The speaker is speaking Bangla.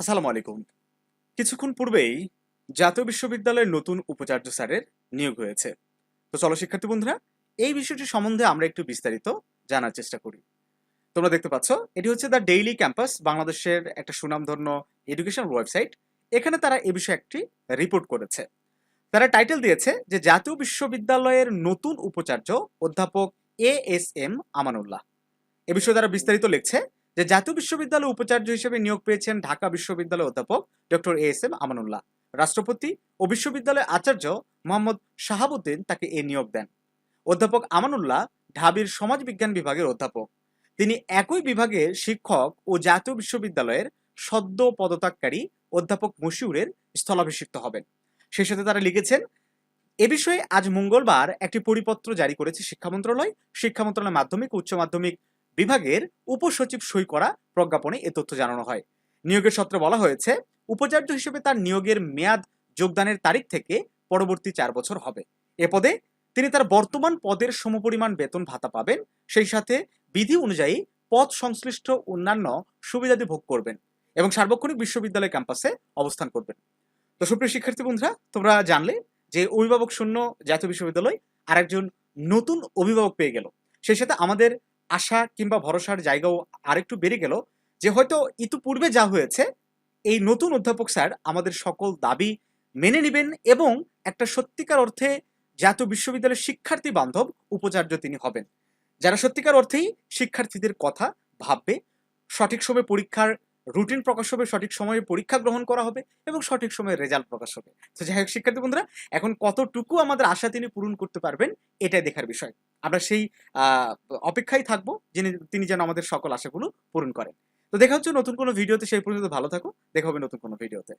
আসসালামু আলাইকুম। কিছুক্ষণ পূর্বেই জাতীয় বিশ্ববিদ্যালয়ের নতুন উপাচার্য স্যারের নিয়োগ হয়েছে। তো চলো শিক্ষার্থী বন্ধুরা, এই বিষয়টি সম্বন্ধে আমরা একটু বিস্তারিত জানার চেষ্টা করি। তোমরা দেখতে পাচ্ছ, এটি হচ্ছে দ্য ডেইলি ক্যাম্পাস, বাংলাদেশের একটা সুনামধন্য এডুকেশন ওয়েবসাইট। এখানে তারা এ বিষয়ে একটি রিপোর্ট করেছে। তারা টাইটেল দিয়েছে যে জাতীয় বিশ্ববিদ্যালয়ের নতুন উপাচার্য অধ্যাপক এ এস এম আমানুল্লাহ। এ বিষয়ে তারা বিস্তারিত লিখছে যে জাতীয় বিশ্ববিদ্যালয় উপাচার্য হিসেবে নিয়োগ পেয়েছেন ঢাকা বিশ্ববিদ্যালয়ের অধ্যাপক doctor A S M Amanullah. রাষ্ট্রপতি ও বিশ্ববিদ্যালয়ের আচার্য মোহাম্মদ শাহাবুদ্দিন তাকে এ নিয়োগ দেন। অধ্যাপক আমানুল্লাহ ঢাবির সমাজবিজ্ঞান বিভাগের অধ্যাপক। তিনি একই বিভাগের শিক্ষক ও জাতীয় বিশ্ববিদ্যালয়ের সদ্য পদত্যাগকারী অধ্যাপক মশিউরের স্থলাভিষিক্ত হবেন। সেই সাথে তারা লিখেছেন, এ বিষয়ে আজ মঙ্গলবার একটি পরিপত্র জারি করেছে শিক্ষা মন্ত্রণালয়। শিক্ষা মন্ত্রণালয় মাধ্যমিক, উচ্চ মাধ্যমিক বিভাগের উপসচিব সই করা প্রজ্ঞাপনে এ তথ্য জানানো হয়। নিয়োগের সত্রে বলা হয়েছে, উপাচার্য হিসেবে তার নিয়োগের মেয়াদ যোগদানের তারিখ থেকে পরবর্তী চার বছর হবে। এ পদে তিনি তার বর্তমান পদের সমপরিমাণ বেতন ভাতা পাবেন, সেই সাথে বিধি অনুযায়ী পদ সংশ্লিষ্ট অন্যান্য সুবিধাদি ভোগ করবেন এবং সার্বক্ষণিক বিশ্ববিদ্যালয় ক্যাম্পাসে অবস্থান করবেন। তো সুপ্রিয় শিক্ষার্থী বন্ধুরা, তোমরা জানলে যে অভিভাবক শূন্য জাতীয় বিশ্ববিদ্যালয় আরেকজন নতুন অভিভাবক পেয়ে গেল। সেই সাথে আমাদের আশা কিংবা ভরসার জায়গাও আরেকটু বেড়ে গেল যে হয়তো ইতিপূর্বে যা হয়েছে, এই নতুন অধ্যাপক স্যার আমাদের সকল দাবি মেনে নেবেন এবং একটা সত্যিকার অর্থে জাতীয় বিশ্ববিদ্যালয়ের শিক্ষার্থী বান্ধব উপাচার্য তিনি হবেন। যারা সত্যিকার অর্থেই শিক্ষার্থীদের কথা ভাববে, সঠিক সময়ে পরীক্ষার রুটিন প্রকাশ হবে, সঠিক সময়ে পরীক্ষা গ্রহণ করা হবে এবং সঠিক সময়ে রেজাল্ট প্রকাশ হবে। তো যাই হোক, শিক্ষার্থী বন্ধুরা, এখন কতটুকু আমাদের আশা তিনি পূরণ করতে পারবেন, এটাই দেখার বিষয়। আমরা সেই অপেক্ষায় থাকব যিনি, তিনি যেন আমাদের সকল আশাগুলো পূরণ করেন। তো দেখা হচ্ছে নতুন কোনো ভিডিওতে, সেই পর্যন্ত ভালো থাকো দেখা হবে নতুন কোনো ভিডিওতে।